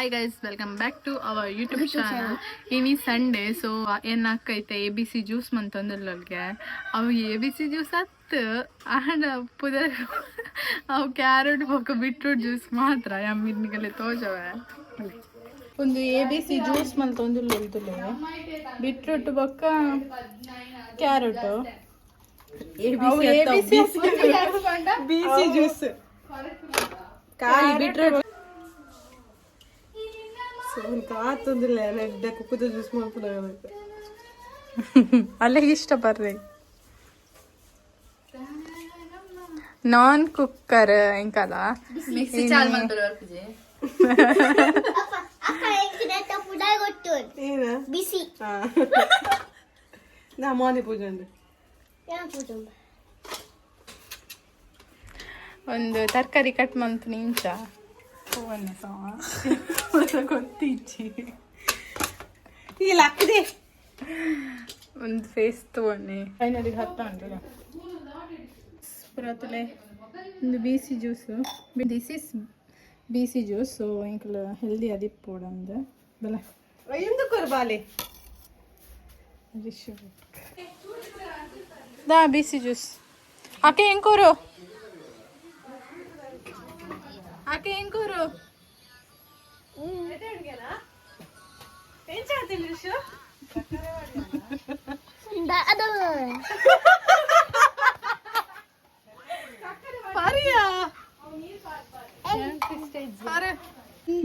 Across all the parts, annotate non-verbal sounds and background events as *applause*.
Hi guys welcome back to our YouTube channel ಇನಿ Sunday so ಏನಾಕೈತೆ A B C juice ಮಂತಂದಿಲ್ಲಗೆ ಅವು A B C juice ಹತ್ತು ಆಂಡ ಪುದರ್ ಅವು ಕ್ಯಾರೆಟ್ ಬೊಕ್ಕ ಬಿಟ್ರೂಟ್ ಜ್ಯೂಸ್ ಮಾತ್ರ. ಯಮ್ಮಿನ್ಗೆಲ್ಲ ತೋಜವೆ ಒಂದು ಎ ಬಿ ಸಿ ಜ್ಯೂಸ್ ಮಂತಂದಿಲ್ಲ ಇಲ್ದುಲೆ ಬಿಟ್ರೂಟ್ ಬೊಕ್ಕ ಕ್ಯಾರೆಟ್ ಬಿಸಿ ಜ್ಯೂಸ್ ಖಾಲಿ ಬಿಟ್ರೆ ಕಾತೊಂದಿಲ್ಲ ನೆಡ್ಡೆ ಕುಕ್ಕುದ ಜ್ಯೂಸ್ ಮಾಡ್ಕೊಂಡು ಅಲ್ಲೇ ಇಷ್ಟ ಬರ್ರಿ. ನಾನ್ ಕುಕ್ಕರ್ ಎಂಕಲ್ಲ ಮಿಕ್ಸಿ ಚಾಲ್ ಮಾಡ್ತಾರೆ ಅಕ್ಕ ಎಂಕಿನತ್ತ ಪುಡಾಯ್ ಕೊಟ್ಟು? ಏನ? ಬಿಸಿ. ನಾ ಮಾನಿ ಪೂಜೆ ಒಂದು ತರಕಾರಿ ಕಟ್ ಮಂತ್ ನಿಂಚ ಹೂವನ್ನ ಸಮ ಗೊತ್ತಿಚ್ಚಿ ಇಲ್ಲ ಅಕ್ಕದೆ ಒಂದು ಫೇಸ್ ತಗೊಂಡೆ ಫೈನಲಿ ಹತ್ತ ಉಂಟು ಪುರತಲೆ ಒಂದು B C juice this is B C juice so ಇಂಕಲ healthy ಅದಿಪ್ಪೋಡು ಅಂದ ಬಲ ಎಂದು ಕೊರ್ಬಾಲೆ ದಾ ಬಿ ಸಿ ಜ್ಯೂಸ್ ಆಕೆ ಹೆಂಗೂರು ಆಕೆ ಹೆಂಗೂರು ಅದು.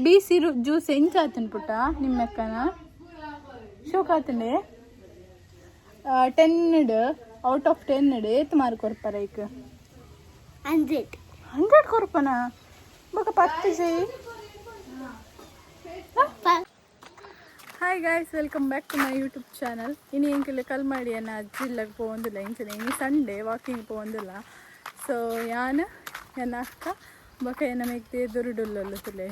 ಬೀಸಿ ಜ್ಯೂಸ್ ಹೆಂಗ್ ಆತನ್ ಪುಟ್ಟ? ನಿಮ್ಮ ಅಕ್ಕನ ಶೋಕ್ ಆತಂಡೆ ಟೆನ್ ಔಟ್ ಆಫ್ ಟೆನ್ ಏತ್ ಮಾರ್ಕ್ ಕೊಡ್ತಾರೆ ಈಗ ಹಂಡ್ರೆಡ್. ಹಂಡ್ರೆಡ್ ಕೊರ್ಪನ ಪತ್ತು ಜೈ hi guys welcome back to my YouTube channel ಇನ್ನು ಎಂಕೆಲ್ಲ ಕಲ್ ಮಾಡಿ ಅನ್ನ ಅಜ್ಜಿಲ್ಲಗೆ ಪೋಂದಿಲ್ಲ ಇಂಚನೆ ಇನ್ನು ಸಂಡೇ ವಾಕಿಂಗ್ ಪೋಂದಿಲ್ಲ ಸೊ ಯಾನ್ ಎನ್ನ ಅಕ್ಕ ಬೊಕ ಎನ್ನ ಮೆಗ್ದೆ ದುರುಡುಲ್ಲೊಲ್ಲು ತುಲೆ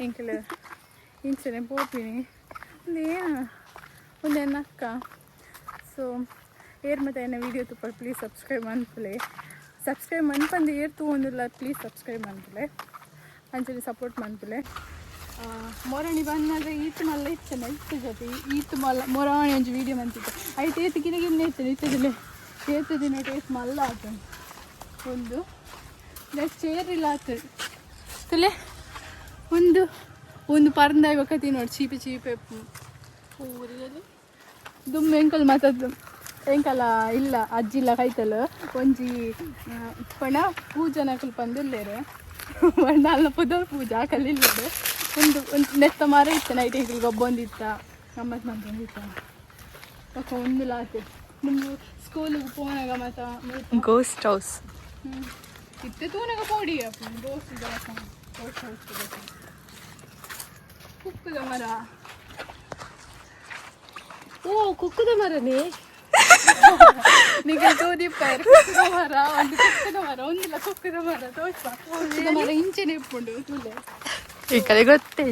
ಎಂಕೆಲ್ಲ ಇಂಚನೆ ಪೋಪಿನಿ ಒಂದು ಒಂದು ಎನ್ನ ಅಕ್ಕ ಸೊ ಏರ್ ಮತ್ತೆ ಎನ್ನ ವೀಡಿಯೋ ತುಪ್ಪ ಪ್ಲೀಸ್ ಸಬ್ಸ್ಕ್ರೈಬ್ ಮಾಡ್ಕೊಳ್ಳಿ ಸಬ್ಸ್ಕ್ರೈಬ್ ಮನ್ಪಂದು, ಏರ್ ಒಂದಿಲ್ಲ ಪ್ಲೀಸ್ ಸಬ್ಸ್ಕ್ರೈಬ್ ಮಾಡ್ಕೊಳ್ಳಿ ಅಂಜಲಿ ಸಪೋರ್ಟ್ ಮಾಡ್ಕೊಳ್ಳಿ ಮೊರಣಿ ಬಂದಾಗ ಈತ್ ಮಲ್ಲ ಇಚ್ಚನೆ ಇತ್ತು ಜೊತೆ, ಈತ್ ಮಲ್ಲ, ಮೊರಾಣಿ ಒಂಜಿ ವೀಡಿಯೋ ಮಂತಿತ್ತು ಐತೆ ಏತು ಗಿನ ಗಿನ್ನ ಇತ್ತು ಇತ್ತದಿಲ್ಲ ಏತು ದಿನ ಟೇಸ್ಟ್ ಮಲ್ಲ ಆತು. ಒಂದು ನೆಕ್ಸ್ಟ್ ಚೇರ್ ಇಲ್ಲ ಆತ. ತಲೆ, ಒಂದು ಒಂದು ಪರಂದಾಗ ಕತಿ ನೋಡಿ, ಚೀಪೆ ಚೀಪೆ ಊರಿನಲ್ಲಿ ದುಮ್ಮೆ ಎಂಕಲ್ ಮಾತದ್ದು ಎಂಕಲ್ಲ ಇಲ್ಲ ಅಜ್ಜಿ ಇಲ್ಲ ಕೈತಲ್ಲ ಒಂಜಿ ಪಣ ಪೂಜನಕಲ್ ಬಂದಿಲ್ಲೇರು ಬಣ್ಣ ಅಲ್ಲ ಪುದ ಪೂಜಾ ಆಕಲ್ ಇಲ್ಲೇರು ಒಂದು ಒಂದು ನೆತ್ತ ಮಾರ ಇತ್ತು ನೈಟ್ ಎಂಕಲ್ ಗೊಬ್ಬೊಂದಿತ್ತ ಗಮ್ಮತ್ ಮಂದಿತ್ತ ಅಕ್ಕ ಒಂದು ಲಾತೆ ನಿಮ್ಮ ಸ್ಕೂಲಿಗೆ ಪೋನಾಗ ಮತ್ತ ಗೋಸ್ಟ್ ಹೌಸ್. ಇತ್ತೆ ತೂನಾಗ ಪೋಡಿ ಅಪ್ಪ ಗೋಸ್ಟ್ ಹೌಸ್ ಕುಕ್ಕದ ಮರ ಓ ಕುಕ್ಕದ ಮರನೇ ನಿಮಗೆ ತೋದಿಪ್ಪಾರು ಕುಕ್ಕದ ಮರ ಒಂದು ಕೊಕ್ಕದ ಮರ ಒಂದಿಲ್ಲ ಕೊಕ್ಕದ ಮರ ತೋರ್ಸ ಮರ ಇಂಚೆನೆ ಇಪ್ಪುಂಡು ತುಲೆ ಈ ಕಡೆ ಗೊತ್ತೇ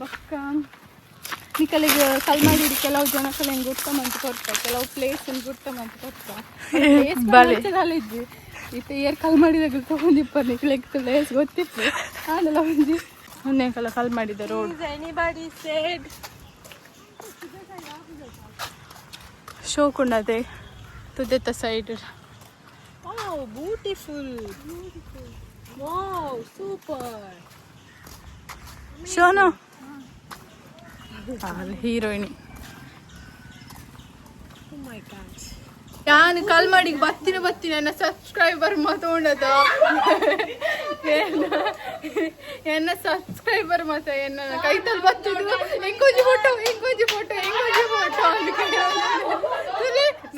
ಬಕ್ಕ. ನಿಕಲಿಗೆ ಕಲ್ಮಾಡಿ ಕೆಲವು ಜನ ಕಲೆ ಗುರ್ತ ಮಂತ್ ಕೊಡ್ತಾ ಕೆಲವು ಪ್ಲೇಸ್ ಗುರ್ತ ಮಂತ್ ಕೊಡ್ತಾ ಬಲೆ. ಇದ್ವಿ. ಇತ್ತೆ ಏರ್ ಕಲ್ ಮಾಡಿದಾಗ ತಗೊಂಡಿಪ್ಪ ನಿಕಲಿಗೆ ಪ್ಲೇಸ್ ಗೊತ್ತಿತ್ತು. ಆನೆಲ್ಲ ಒಂಜಿ ಮೊನ್ನೆ ಕಲ ಕಲ್ ಮಾಡಿದ ರೋಡ್ ಎನಿಬಡಿ ಸೇಡ್ ಶೋಕುಂಡದೆ ತುದೆತ್ತ side. Wow beautiful wow super ಶೋನು? ಹೀರೋಯಿನಿ ಓ ಮೈ ಗಾಡ್ ನಾನು ಕಾಲ್ ಮಾಡಿ ಬತ್ತಿನ ಬರ್ತೀನಿ. ನನ್ನ ಸಬ್ಸ್ಕ್ರೈಬರ್ ಮಾತಾಡೋದು ಎನ್ನ ಸಬ್ಸ್ಕ್ರೈಬರ್ ಮಾತ ಎನ್ನ ಕೈತಲ್ ಬತ್ತಿದ್ರು ಹೆಂಗೋಜಿ ಫೋಟೋ ಹೆಂಗೋಜಿ ಫೋಟೋ ಹೆಂಗೋಜಿ ಫೋಟೋ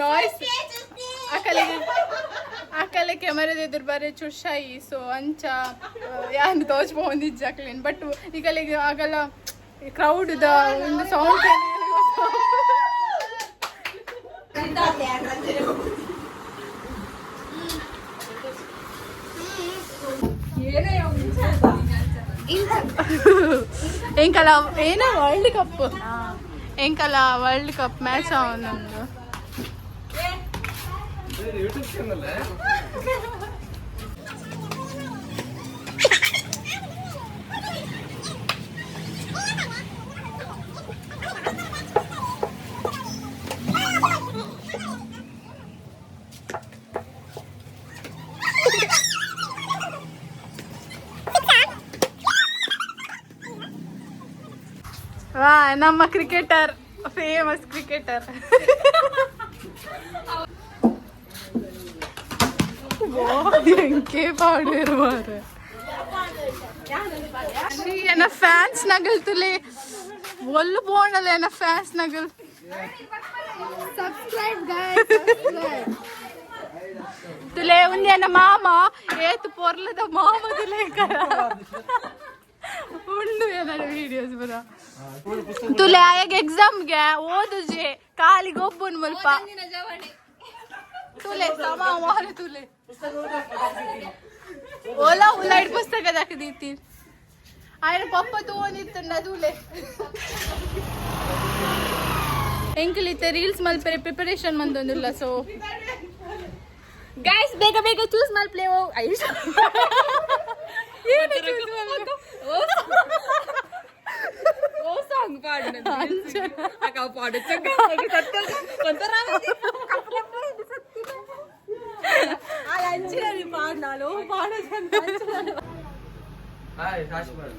ನಾಯ್ಸ್ ಆಕಲಿಗೆ ಆಕಲೆ ಕ್ಯಾಮರಾದ ಎದುರು ಬರೀ ಚುರ್ಶಾಯಿ ಸೊ ಅಂಚ ಯಾರು ತೋಚ್ಬೋಂದಿಜ್ಜ ಅಕಲೇನು ಬಟ್ ಈಗಲಿಗೆ ಆಗಲ್ಲ ಕ್ರೌಡ್ದ ಒಂದು ಸೌಂಡ್ ఇంకా ఏనా వరల్డ్ కప్ ఇంకా వరల్డ్ కప్ మ్యాచ్ అవునందు. ನಮ್ಮ ಕ್ರಿಕೆಟರ್ ಫೇಮಸ್ ಕ್ರಿಕೆಟರ್ ಓದಿನ್ ಕೆ ಬಾರೇ ಇರವಾರ ಯಾನ ಫ್ಯಾನ್ಸ್ ಆಗಲ್ತಲಿ ಬೋಲ್ ಬೋಣಲ್ಲ ಏನ ಫ್ಯಾನ್ಸ್ ನಗಲ್? ಸಬ್ಸ್ಕ್ರೈಬ್ ಗಾಯ್ಸ್ ಮಾಮ ಲೇ ವಿನ ನಮ್ಮಮ್ಮ ಏತು ಪರ್ಲದ ಮಾಮದ ಲೇಕಾ मला व्हिडिओज बरा तुला एक एक्झाम घ्या *laughs* ओ तुझे काल तुले तुले ओला उलाइट पुस्तक दाख देतील अरे पप्पा तू ना तुले इंकलते रील्स मल पर प्रिपरेशन मंद सो गाइस बेग बेग चूस मल प्ले ಚೂಸ್ ಮಲ್ಪ್ಲೆ ये नहीं चूस मल ಮಲ್ಕೋ సాంగ్ పాడినది నాకు ఆ పాడు అలా అంచినది పాడినాలు పాడచ్చు హాయ్ సాక్షి పాడు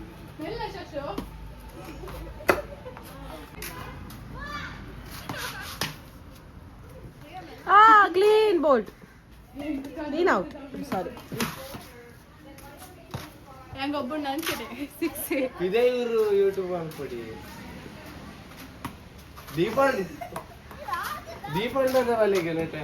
Ah, clean bolt. Clean out. I'm sorry. ಹೆಂಗ ಒಬ್ಬಣ್ಣ ಅಂಚನೆ ಸಿಕ್ಸ್ ಇದೇ ಇವರು ಯೂಟ್ಯೂಬ್ ಅನ್ಕೊಡಿ. ದೀಪಾವಳಿ. ದೀಪಾವಳಿ ಅಲ್ಲಿಗೆ ನೆಟ್ಟೆ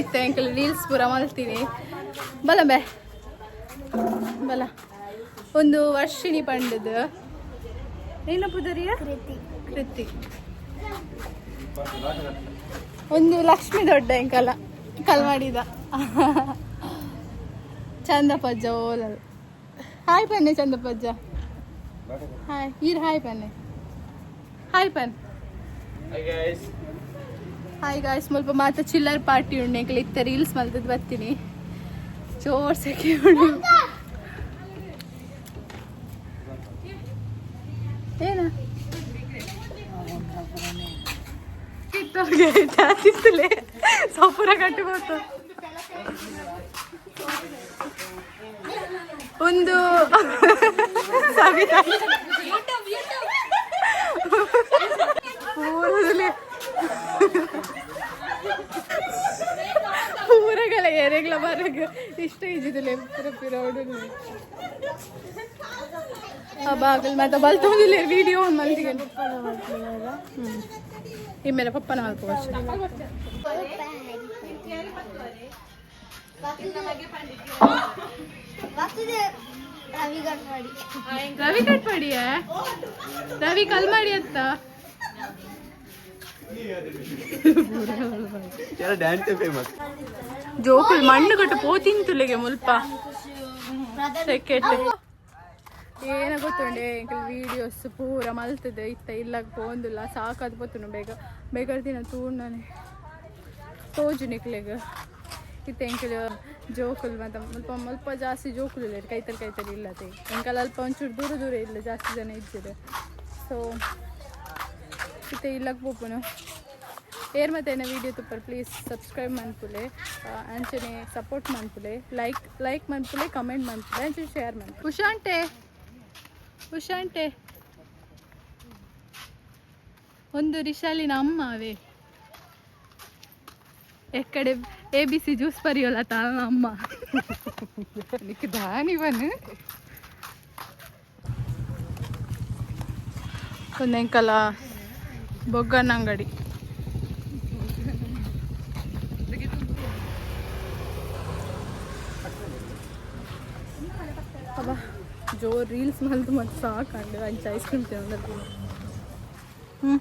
ಇತ್ತೆ ಅಂಕಲ್ ರೀಲ್ಸ್ ಪೂರ ಮಾಡ್ತೀನಿ. ಬಲ ಬೇ. ಬಲ. ಒಂದು ವರ್ಷಿಣಿ ಪಂಡದು. ಏನಪ್ಪುದರಿಯ ಕೃತಿ. ಒಂದು ಲಕ್ಷ್ಮಿ ದೊಡ್ಡ ಅಂಕಲ. ಕಲ್ ಮಾಡಿದ. ಚಂದಪಜ್ಜ ಓಲಲ್ ಹಾಯ್ ಪನ್ನೆ ಚಂದಪ್ಪಜ್ಜ ಹಾಯ್ ಈರ್ ಹಾಯ್ ಪನ್ನೆ. ಹಾಯ್ ಪನ್. ಹಾಯ್ ಗಾಯ್ಸ್ ಸ್ವಲ್ಪ ಮಾತ್ರ ಚಿಲ್ಲರ್ ಪಾರ್ಟಿ ಉಣ್ಣೆ ಕ್ಲಿಕ್ ರೀಲ್ಸ್ ಮಲ್ತದ್ ಬರ್ತೀನಿ. ಜೋರ್ ಸೆಕೆ ಉಂಡು. ಏನ? ಜಾತಿತ್ತಲೇ ಸೊಪ್ಪುರ ಕಟ್ಟಿಬೋದು ಒಂದು ಸವಿತಾ. ಪೂರದಲ್ಲಿ ಪೂರಗಳ ಎರೆಗ್ಲ ಮರಗ ಇಷ್ಟ ಇದ್ದಿದ್ದಿಲ್ಲ ಪೂರ ಪಿರೋಡು ಬಾಗಲ್ ಮತ್ತೆ ಬಲ್ ತೊಂದಿಲ್ಲ ವಿಡಿಯೋ ಒಂದು ಮಲ್ದಿಗೆ ಈ ಮೇಲೆ ಪಪ್ಪನ ಮಾಡ್ಕೋవచ్చు ರವಿ ಕಟ್ ಮಾಡಿಯ ರವಿ ಕಲ್ ಮಾಡಿ ಅಂತ? ಜೋಕುಲ್ ಮಣ್ಣು ಕಟ್ಟು ಪೋತಿಂತುಲೆಗೆ ಮುಲ್ಪ. ಸೆಕೆಟ್ ಏನ ಗೊತ್ತುಂಡೆ ಎಂಕಲ್ ವೀಡಿಯೋಸ್ ಪೂರ ಮಲ್ತದೆ, ಇತ್ತ ಇಲ್ಲ ಪೋಂದಿಲ್ಲ, ಸಾಕಾದ್ ಪೋತನು ಬೇಗ. ಬೇಗ ದಿನ ತೂಂಡನೆ ತೋಜು ನಿಕ್ಲೆಗ. ಇತ್ತ ಎಂಕಲ್ ಜೋಕುಲ್ ಮತ್ತೆ ಮುಲ್ಪ ಮುಲ್ಪ ಜಾಸ್ತಿ ಜೋಕುಲ್ ಇಲ್ಲ, ಕೈತಲ್ ಕೈತಲ್ ಇಲ್ಲ ಎಂಕಲ್ ಅಲ್ಪ ಒಂಚೂರು ದೂರ ದೂರ ಇಲ್ಲ, ಜಾಸ್ತಿ ಜನ ಇದ್ದಿದೆ. ಸೊ ಇತ್ತ ಇಲ್ಲಕ್ಕೆ ಪೋಪುನು. ಏರ್ ಮತ್ತೆ ಏನೋ ವಿಡಿಯೋ ತುಪ್ಪರ್ ಪ್ಲೀಸ್ ಸಬ್ಸ್ಕ್ರೈಬ್ ಮಾಡ್ಪುಲೆ ಅಂಚನೆ ಸಪೋರ್ಟ್ ಮಾಡ್ಪುಲೆ ಲೈಕ್ ಲೈಕ್ ಮಾಡ್ಪುಲೆ ಕಮೆಂಟ್ ಮಾಡ್ಪುಲೆ ಅಂಚನೆ ಶೇರ್ ಮಾಡಿ ಉಷಾಂಟೆ. ಉಷಾಂಟೆ. ಒಂದು ರಿಶಾಲಿನ ಅಮ್ಮ ಅವೇ ಎಕ್ಕಡೆ ಎ ಬಿ ಸಿ ಜ್ಯೂಸ್ ಬರೆಯೋಲ್ಲ ತಾನ ಅಮ್ಮ. ನಿಕ್ಕೆ ದಾನಿ ಬನ್ನು ಒಂದೆಂಕಲ ಬೊಗ್ಗನ ಅಂಗಡಿ ಅಬ್ಬ ಜೋರ್ ರೀಲ್ಸ್ ಮಲ್ತು ಮತ್ತೆ ಸಾಕಂಡು ಅಂಚ ಐಸ್ ಕ್ರೀಮ್ ತಿನ್ನೋದು ಹ್ಞೂ